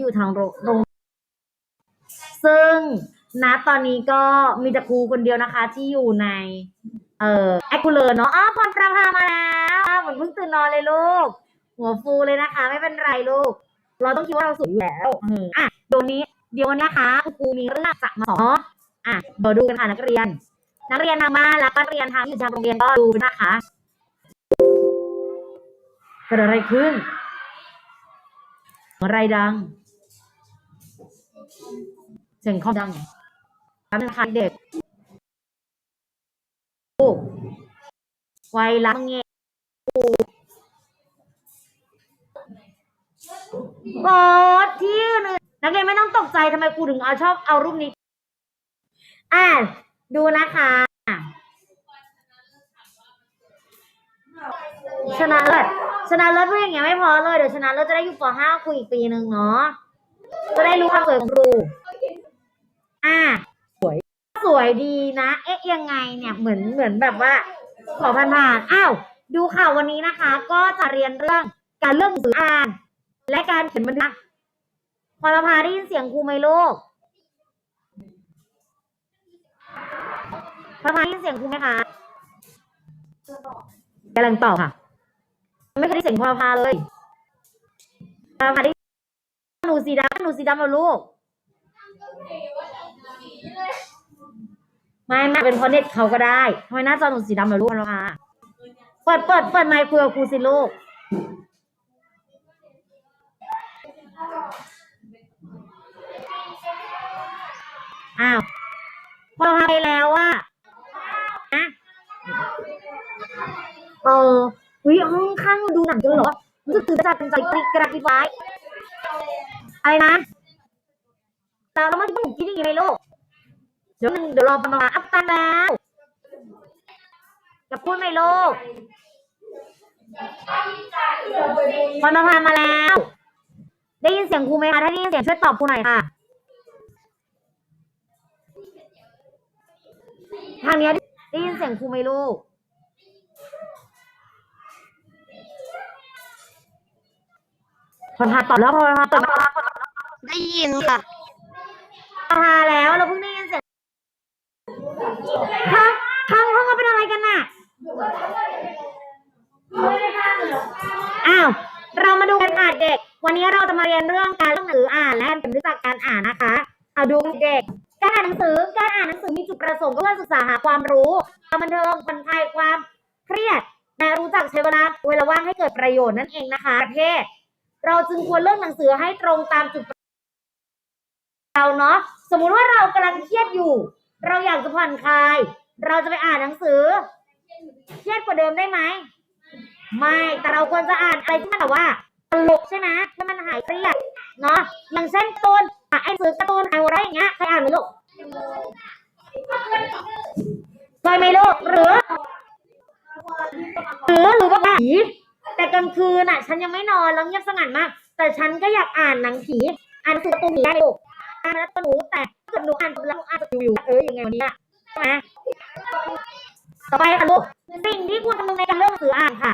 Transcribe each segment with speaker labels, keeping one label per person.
Speaker 1: อยู่ทางโรงซึ่งณตอนนี้ก็มีแต่ครูคนเดียวนะคะ ที่อยู่ใน เอ่อแอคคูเลอร์เนาะอ้าวพรประภามาแล้วอ้าวเหมือนเพิ่งตื่นนอนเลยลูก หัวฟูเลยนะคะ ไม่เป็นไรลูก เราต้องคิดว่าเราสวยอยู่แล้วเอออะเดี๋ยวนี้เดี๋ยวนะคะคุณครูมีเรื่องจะมาสอนอะเดี๋ยวดูกันค่ะนักเรียน นักเรียนทางบ้านและก็นักเรียนทางอยู่ทางโรงเรียนก็ดูนะคะเกิดอะไรขึ้น อะไรดัง เสียงคอมดังแป๊บนึงค่ะเด็กลูกไวรัสเงี้ยโอ้ที่หนึ่งนักเรียนไม่ต้องตกใจทำไมครูถึงเอาชอบเอารูปนี้ อ่าดูนะคะชนะเลิศชนะเลิศพูดอย่างเงี้ยไม่พอเลย เดี๋ยวชนะเลิศจะได้อยู่ป .5 คุยอีกปีหนึ่งเนาะ จะได้รู้ความสวยของครู อ่า สวย สวยดีนะ เอ๊ะยังไงเนี่ย เหมือนเหมือนแบบว่า ขอผ่านผ่านๆอ้าว ดูข่าววันนี้นะคะ ก็จะเรียนเรื่องการเลือกหนังสืออ่าน และการเขียนบรรทัดพอเราพาได้ยินเสียงครูไหมลูกพอพาได้ยินเสียงครูไหมคะกำลังตอบค่ะ ไม่เคยได้เสียงพอพาเลยพอพาได้ หนูสีดำหนูสีดำเหรอลูก ไม่ไม่เป็นเพราะเน็ตเขาก็ได้ทำไมหน้าจอหนูสีดำเหรอลูกพอพาเปิดเปิดเปิดไมค์คุยกับครูสิลูก อ้าวพอไปแล้วว่าอะเออวิห้องข้างดูหนังกันเหรอรู้สึกตื่นเต้นใจกรีดกระดิบไว้ อะไรนะแต่เราไม่ต้องคิดอย่างนี้เลยลูกเดี๋ยวหนึ่งเดี๋ยวรอประมาณอัพตันแล้วจะพูดไหมลูกพรประพามาแล้ว ได้ยินเสียงครูไหมคะถ้าได้ยินเสียงช่วยตอบครูหน่อยค่ะ ทางนี้ได้ยินเสียงครูไหมลูกพรพาตอบแล้วพรพาตอบแล้ว
Speaker 2: ได้ยินค่ะ
Speaker 1: พรพาแล้วเราเพิ่งได้ยินเสียงข้างข้างห้องเขาเป็นอะไรกันน่ะอ้าวเรามาดูกันค่ะเด็ก วันนี้เราจะมาเรียนเรื่องการเลือกหนังสืออ่านและเป็นรู้จักการอ่านนะคะ เอาดูเด็ก การอ่านหนังสือการอ่านหนังสือมีจุดประสงค์เพื่อศึกษาหาความรู้ความบันเทิงผ่อนคลายความเครียดและรู้จักใช้เวลาเวลาว่างให้เกิดประโยชน์นั่นเองนะคะประเภทเราจึงควรเลือกหนังสือให้ตรงตามจุด เราเนาะสมมุติว่าเรากำลังเครียดอยู่ เราอยากจะผ่อนคลาย เราจะไปอ่านหนังสือ เครียดกว่าเดิมได้ไหมไม่แต่เราควรจะอ่านอะไรที่มันแบบว่าตลกใช่ไหมให้มันหายเครียดเนาะอย่างเช่นตูนอะไอ้สือการ์ตูนไอ้อะไรอย่างเงี้ยใครอ่านไหมลูกเคยไหมลูกหรือหรือหรือว่าผีแต่กลางคืนอะ ฉันยังไม่นอนแล้วเงียบสงัดมาก แต่ฉันก็อยากอ่านหนังผีอ่านหนังสือการ์ตูนผีได้ลูก นแล้วก็หนูแต่ถ้าเกิดหนูอ่านปุ๊บแล้วหนูอ่านจะอยู่เออยังไงวันนี้อะใช่ไหมต่อไปค่ะลูกสิ่งที่ควรคำนึงในการเลือกหนังสืออ่านค่ะ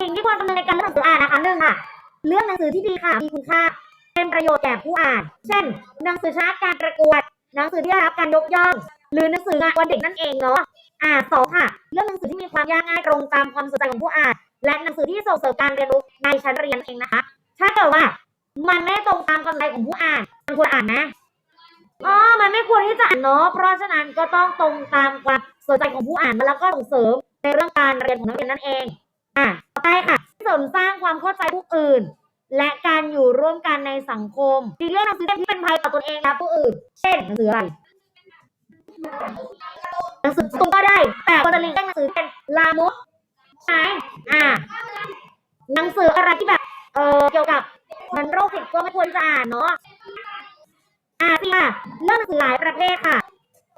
Speaker 1: สิ่งที่ควรคำนึงในการเลือกหนังสืออ่านนะคะหนึ่งค่ะ เลือกหนังสือที่ดีค่ะมีคุณค่าเป็นประโยชน์แก่ผู้อ่าน เช่น หนังสือชนะการประกวด หนังสือที่ได้รับการยกย่อง หรือหนังสืองานวันเด็กนั่นเองเนาะ อ่าสองค่ะ เลือกหนังสือที่มีความยากง่ายตรงตามความสนใจของผู้อ่าน และหนังสือที่ส่งเสริมการเรียนรู้ในชั้นเรียนเองนะคะ ถ้าเกิดว่า มันไม่ตรงตามความสนใจของผู้อ่าน มันควรอ่านนะอ๋อมันไม่ควรที่จะอ่านเนาะ เพราะฉะนั้นก็ต้องตรงตามความสนใจของผู้อ่านแล้วก็ส่งเสริมในเรื่องการเรียนของนักเรียนนั่นเอง อะ ต่อไปค่ะเสริมสร้างความเข้าใจผู้อื่น และการอยู่ร่วมกันในสังคมอีเรื่องหนังสือเล่มที่เป็นภัยต่อตนเองและผู้อื่น เช่นหนังสืออะไรหนังสือตุ้งก็ได้ แต่ควรจะเลี่ยงหนังสือเป็นลามกใช่อ่าหนังสืออะไรที่แบบ เออเกี่ยวกับมันโรคจิตก็ไม่ควรจะอ่านเนาะ อ่านค่ะเรื่องหนังสือหลายประเภทค่ะ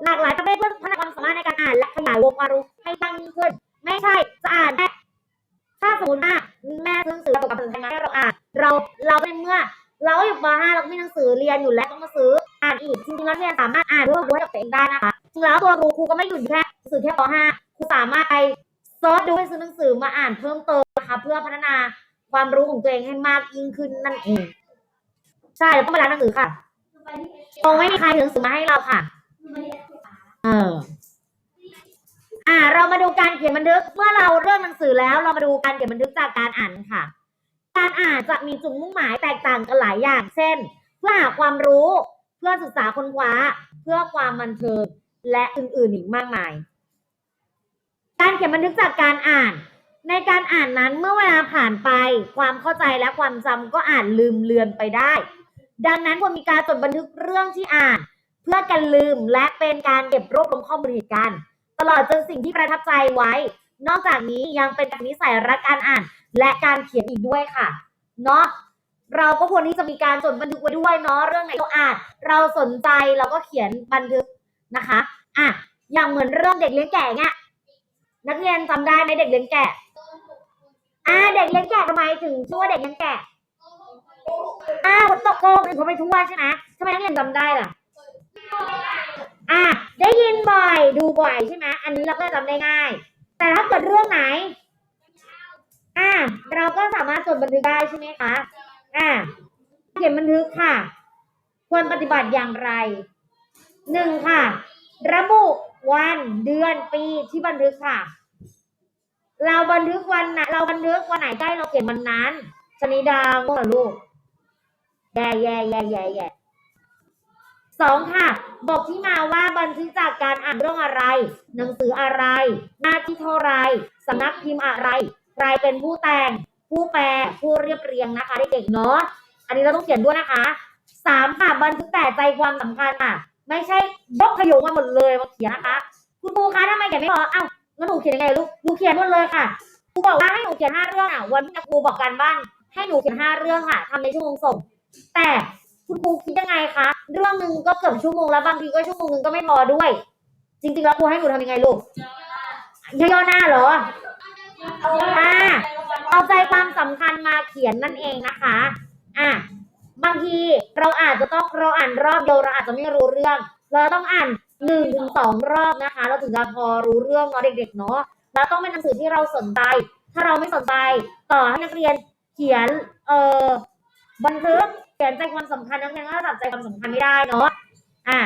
Speaker 1: หลากหลายประเภทเพื่อพัฒนาความสามารถในการอ่านและขยายวงความรู้ให้ตั้งยิ่งขึ้น ไม่ใช่จะอ่านแค่ถ้าสมมติว่าแม่ซื้อหนังสือเกี่ยวกับภาษาไทยมาให้เราอ่าน เราเราเป็นเมื่อ เราอยู่ป .5 เราก็มีหนังสือเรียนอยู่แล้วต้องมาซื้ออ่านอีกจริงๆแล้วเนี่ยสามารถอ่านเพื่อรู้กับตัวเองได้นะคะจริงแล้วตัวครูครูก็ไม่หยุดแค่หนังสือแค่ป .5 ครูสามารถไปเซิร์ชดูไปซื้อหนังสือมาอ่านเพิ่มเติมนะคะเพื่อพัฒนาความรู้ของตัวเองให้มากยิ่งขึ้นนั่นเองใช่เราต้องไปร้านหนังสือค่ะ คงไม่มีใครถือหนังสือมาให้เราค่ะ เออ อ่า เรามาดูการเขียนบันทึก เมื่อเราเริ่มหนังสือแล้ว เรามาดูการเขียนบันทึกจากการอ่านค่ะ การอ่านจะมีจุดมุ่งหมายแตกต่างกันหลายอย่าง เช่น เพื่อหาความรู้ เพื่อศึกษาค้นคว้า เพื่อความบันเทิง และอื่นๆอีกมากมาย การเขียนบันทึกจากการอ่านในการอ่านนั้นเมื่อเวลาผ่านไป ความเข้าใจและความจำก็อ่านลืมเลือนไปได้ ดังนั้นควรมีการจดบันทึกเรื่องที่อ่าน เพื่อกันลืมและเป็นการเก็บรวบรวมข้อมูลเหตุการณ์ตลอดจนสิ่งที่ประทับใจไว้ นอกจากนี้ยังเป็นนิสัยรักการอ่าน และการเขียนอีกด้วยค่ะเนาะเราก็ควรที่จะมีการจดบันทึกไว้ด้วยเนาะเรื่องไหนเราอ่าน เราสนใจเราก็เขียนบันทึกนะคะอะอย่างเหมือนเรื่องเด็กเลี้ยงแกะเนี่ยนักเรียนจำได้ไหมเด็กเลี้ยงแกะอ่าเด็กเลี้ยงแกะทำไมถึงชื่อว่าเด็กเลี้ยงแกะ อ้าวตกโกงเขาไปทั่วใช่ไหมทำไมนักเรียนจำได้ล่ะ อะได้ยินบ่อยดูบ่อยใช่ไหมอันนี้เราก็จำได้ง่าย แต่ถ้าเกิดเรื่องไหน อะเราก็สามารถจดบันทึกได้ใช่ไหมคะอะเขียนบันทึกค่ะ ควรปฏิบัติอย่างไรหนึ่งค่ะ ระบุวันเดือนปีที่บันทึกค่ะ เราบันทึกวันไหนเราบันทึกวันไหนใกล้เราเขียนวันนั้นชนิดาโง่เหรอลูก แย่แย่แย่แย่แย่สองค่ะ บอกที่มาว่าบันทึกจากการอ่านเรื่องอะไร หนังสืออะไร หน้าที่เท่าไรสำนักพิมพ์อะไร ใครเป็นผู้แต่ง ผู้แปล ผู้เรียบเรียงนะคะเด็กๆเนาะ อันนี้เราต้องเขียนด้วยนะคะสามค่ะบันทึกแต่ใจความสำคัญค่ะ ไม่ใช่ยกขยงมาหมดเลยมาเขียนนะคะ คุณครูคะทำไมเขียนไม่พอเอ้างั้นหนูเขียนยังไงลูกหนูเขียนหมดเลยค่ะครูบอกว่าให้หนูเขียนห้าเรื่องอะวันที่ครูบอกกันบ้านให้หนูเขียนห้าเรื่องค่ะทำในชั่วโมงส่ง แต่คุณครูคิดยังไงคะเรื่องหนึ่งก็เกือบชั่วโมงแล้วบางทีก็ชั่วโมงหนึ่งก็ไม่พอด้วย จริง ๆ แล้วครูให้หนูทำยังไงลูกย่อหน้าเหรออ่าเอาใจความสำคัญมาเขียนนั่นเองนะคะอะบางทีเราอาจจะต้องเราอ่านรอบเดียวเราอาจจะไม่รู้เรื่อง เราต้องอ่านหนึ่งถึงสองรอบนะคะ เราถึงจะพอรู้เรื่องเนาะเด็ก ๆ เนาะแล้วต้องเป็นหนังสือที่เราสนใจ ถ้าเราไม่สนใจ ต่อให้นักเรียนเขียนเอ่อบันทึก เขียนใจความสำคัญนักเรียนก็จับใจความสำคัญไม่ได้เนาะอะ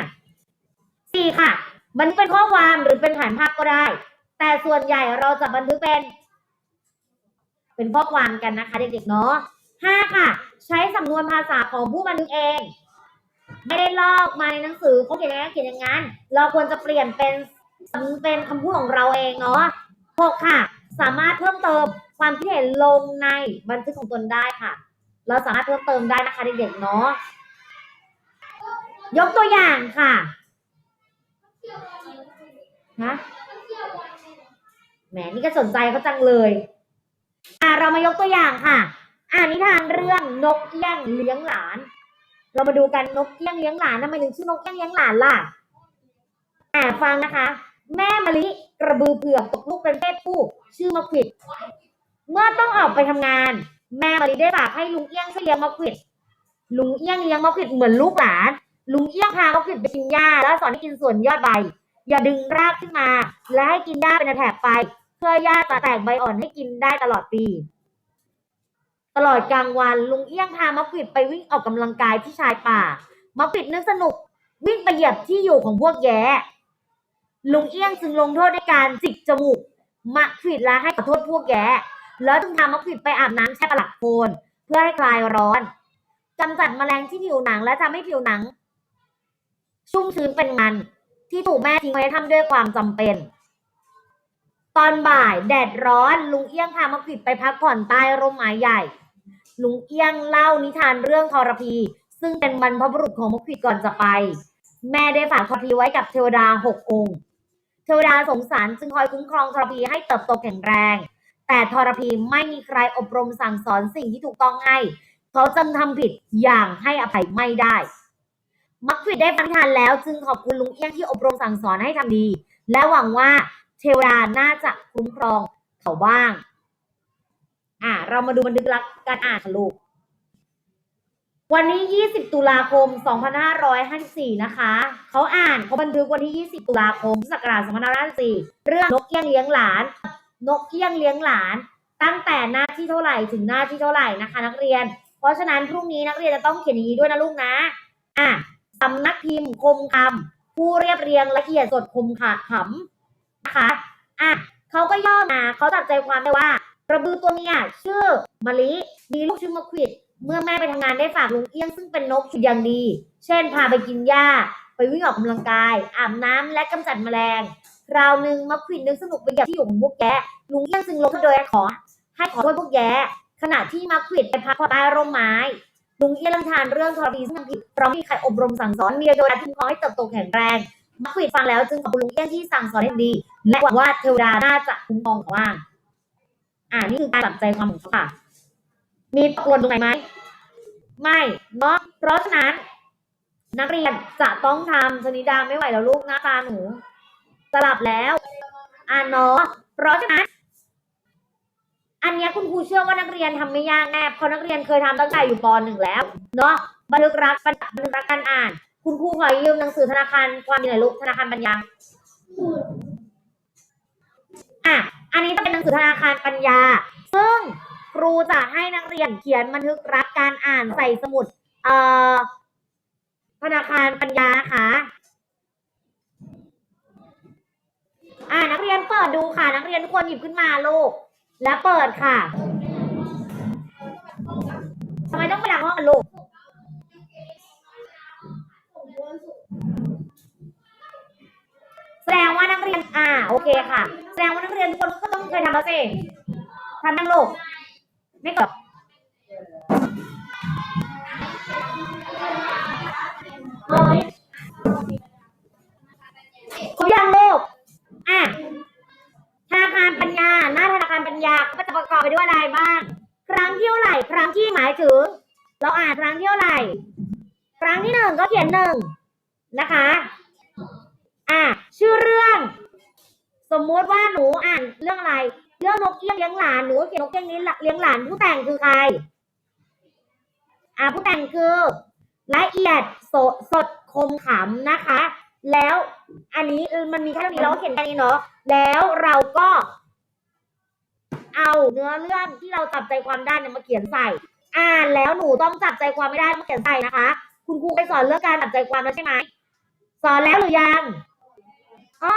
Speaker 1: สี่ค่ะ มันเป็นข้อความหรือเป็นฐานภาพก็ได้ แต่ส่วนใหญ่เราจะบันทึกเป็น เป็นข้อความกันนะคะ เด็กๆเนาะห้าค่ะ ใช้สำนวนภาษาของผู้บันทึกเอง ไม่ได้ลอกมาในหนังสือเขาเขียนอย่างนั้นเขียนอย่างนั้น เราควรจะเปลี่ยนเป็นเป็นคำพูดของเราเองเนาะหกค่ะ สามารถเพิ่มเติมความคิดเห็นลงในบันทึกของตนได้ค่ะ เราสามารถเพิ่มเติมได้นะคะเด็กๆเนาะยกตัวอย่างค่ะนะแหมนี่ก็สนใจเขาจังเลย อะเรามายกตัวอย่างค่ะ อ่านิทานเรื่องนกเอี้ยงเลี้ยงหลาน เรามาดูกันนกเอี้ยงเลี้ยงหลานทำไมถึงชื่อนกเอี้ยงเลี้ยงหลานล่ะอ่าฟังนะคะ แม่มะลิกระบือเผือกตกลูกเป็นเพศผู้ ชื่อมะขิด เมื่อต้องออกไปทำงาน แม่มะลิได้ฝากให้ลุงเอี้ยงช่วยเลี้ยงมะขวิดลุงเอี้ยงเลี้ยงมะขวิดเหมือนลูกหลาน ลุงเอี้ยงพามะขวิดไปกินหญ้าแล้วสอนให้กินส่วนยอดใบ อย่าดึงรากขึ้นมา และให้กินหญ้าเป็นแถบไป เพื่อหญ้าจะแตกใบอ่อนให้กินได้ตลอดปี ตลอดกลางวันลุงเอี้ยงพามะขวิดไปวิ่งออกกำลังกายที่ชายป่ามะขวิดนึกสนุก วิ่งไปเหยียบที่อยู่ของพวกแย้ลุงเอี้ยงจึงลงโทษด้วยการจิกจมูกมะขวิดและให้ขอโทษพวกแย้ แล้วจึงพามะขิดไปอาบน้ำแช่ประหลักโคนเพื่อให้คลายร้อนกำจัดแมลงที่ผิวหนังและทำให้ผิวหนัง ชุ่มชื้นเป็นมัน ที่ถูกแม่ทิ้งไว้ทำด้วยความจำเป็น ตอนบ่ายแดดร้อนลุงเอี้ยงพามะขิดไปพักผ่อนใต้ร่มไม้ใหญ่ ลุงเอี้ยงเล่านิทานเรื่องทรพี ซึ่งเป็นบรรพบุรุษของมะขิดก่อนจะไป แม่ได้ฝากทรพีไว้กับเทวดาหกองค์ เทวดาสงสารจึงคอยคุ้มครองทรพีให้เติบโตแข็งแรง แต่ทรพีไม่มีใครอบรมสั่งสอนสิ่งที่ถูกต้องให้ เขาจึงทำผิดอย่างให้อภัยไม่ได้ มักคิดได้ฟังทานแล้วจึงขอบคุณลุงเอี้ยงที่อบรมสั่งสอนให้ทำดี และหวังว่าเทวดาน่าจะคุ้มครองเขาบ้าง อะเรามาดูบันทึกรักการอ่านค่ะลูก วันนี้ 20 ตุลาคม 2554 นะคะ เขาอ่านเขาบันทึกวันที่ 20 ตุลาคม ศักราช2554เรื่องนกเอี้ยงเลี้ยงหลาน นกเอี้ยงเลี้ยงหลาน ตั้งแต่หน้าที่เท่าไหร่ถึงหน้าที่เท่าไหร่นะคะ นักเรียน เพราะฉะนั้นพรุ่งนี้นักเรียนจะต้องเขียนอย่างนี้ด้วยนะลูกนะอะสำนักพิมพ์คมคำผู้เรียบเรียงละเขียนสดคมขะขำนะคะอะเขาก็ย่อมาเขาจับใจความได้ว่ากระบือตัวเมียชื่อมะลิมีลูกชื่อมะขวิดเมื่อแม่ไปทำงานได้ฝากลุงเอี้ยงซึ่งเป็นนกชุดอย่างดี เช่น พาไปกินหญ้า ไปวิ่งออกกำลังกาย อาบน้ำและกำจัดแมลง ราวหนึ่งมะขวิดนึกสนุกไปกับที่อยู่ของพวกแกลุงเอี้ยงจึงลงโดยขอ ให้ขอโทษพวกแกขณะที่มะขวิดไปพักใต้ร่มไม้ลุงเอี้ยงทานเรื่องทรพีซึ่งผิดพราะไม่มีใครอบรมสั่งสอนเมียโดยการทิ้งขอให้เติบโตแข็งแรงมะขวิดฟังแล้วจึงขอบคุณลุงเอี้ยงที่สั่งสอนให้ดีและหวังว่าเทวดาน่าจะคุ้มครองเขาบ้างอ่านี่คือการจับใจความของเขาค่ะ มีตกหล่นตรงไหนไหมไม่เนาะเพราะฉะนั้น นักเรียนจะต้องทำชนิดาไม่ไหวแล้วลูกหน้าตาหนู สลับแล้วอ่านเนาะเพราะฉะนั้น อันนี้คุณครูเชื่อว่านักเรียนทำไม่ยากแน่เพราะนักเรียนเคยทำตั้งแต่อยู่ปหนึ่งแล้วเนาะบันทึกรักบันทึกรักการอ่าน คุณครูขอยืมหนังสือธนาคารความมีหน่อยลูกธนาคารปัญญาอะอันนี้จะเป็นหนังสือธนาคารปัญญา ซึ่งครูจะให้นักเรียนเขียนบันทึกรักการอ่านใส่สมุดเอ่อธนาคารปัญญานะคะ อ่านักเรียนเปิดดูค่ะ นักเรียนทุกคนหยิบขึ้นมาลูก แล้วเปิดค่ะทำไมต้องไปหลังห้องลูกแสดงว่านักเรียนอ่าโอเคค่ะ แสดงว่านักเรียนทุกคนก็ต้องเคยทำแล้วสิทำบ้างลูกไม่กลับคร ที่หมายถึง เราอ่านครั้งที่เท่าไหร่ ครั้งที่หนึ่งก็เขียนหนึ่งนะคะ อะชื่อเรื่อง สมมุติว่าหนูอ่านเรื่องอะไร เรื่องนกเอี้ยงเลี้ยงหลาน หนูเขียนนกเอี้ยงนี้เลี้ยงหลานผู้แต่งคือใคร อะผู้แต่งคือละเอียดสดสดคมขำนะคะ แล้วอันนี้มันมีแค่นี้เราก็เขียนแค่นี้เนาะแล้วเราก็ เอาเนื้อเรื่องที่เราจับใจความได้เนี่ยมาเขียนใส่ อ่านแล้วหนูต้องจับใจความไม่ได้มาเขียนใส่นะคะ คุณครูไปสอนเรื่องการจับใจความแล้วใช่ไหมสอนแล้วหรือยังอ๋อ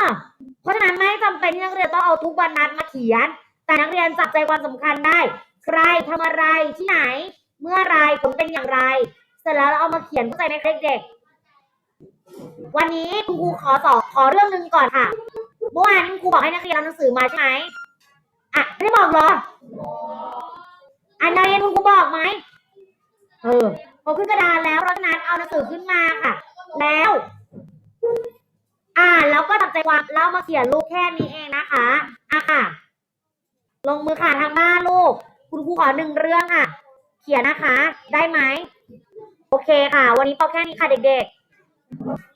Speaker 1: เพราะฉะนั้นไม่จำเป็นที่นักเรียนต้องเอาทุกบรรทัดมาเขียน แต่นักเรียนจับใจความสำคัญได้ ใครทำอะไรที่ไหน เมื่อไรผลเป็นอย่างไร เสร็จแล้วเราเอามาเขียนเข้าใจไหมเด็กๆวันนี้คุณครูขอสอบขอเรื่องหนึ่งก่อนค่ะเมื่อวานคุณครูบอกให้นักเรียนเอาหนังสือมาใช่ไหม อะไม่ได้บอกเหรอ อันนักเรียนคุณครูบอกไหมเออพอขึ้นกระดานแล้วเพราะฉะนั้นเอาหนังสือขึ้นมาค่ะ แล้ว อ่านแล้วก็จับใจความแล้วมาเขียนลูกแค่นี้เองนะคะอะค่ะ ลงมือค่ะทางบ้านลูก คุณครูขอหนึ่งเรื่องค่ะ เขียนนะคะ ได้ไหม โอเคค่ะ วันนี้พอแค่นี้ค่ะเด็กๆ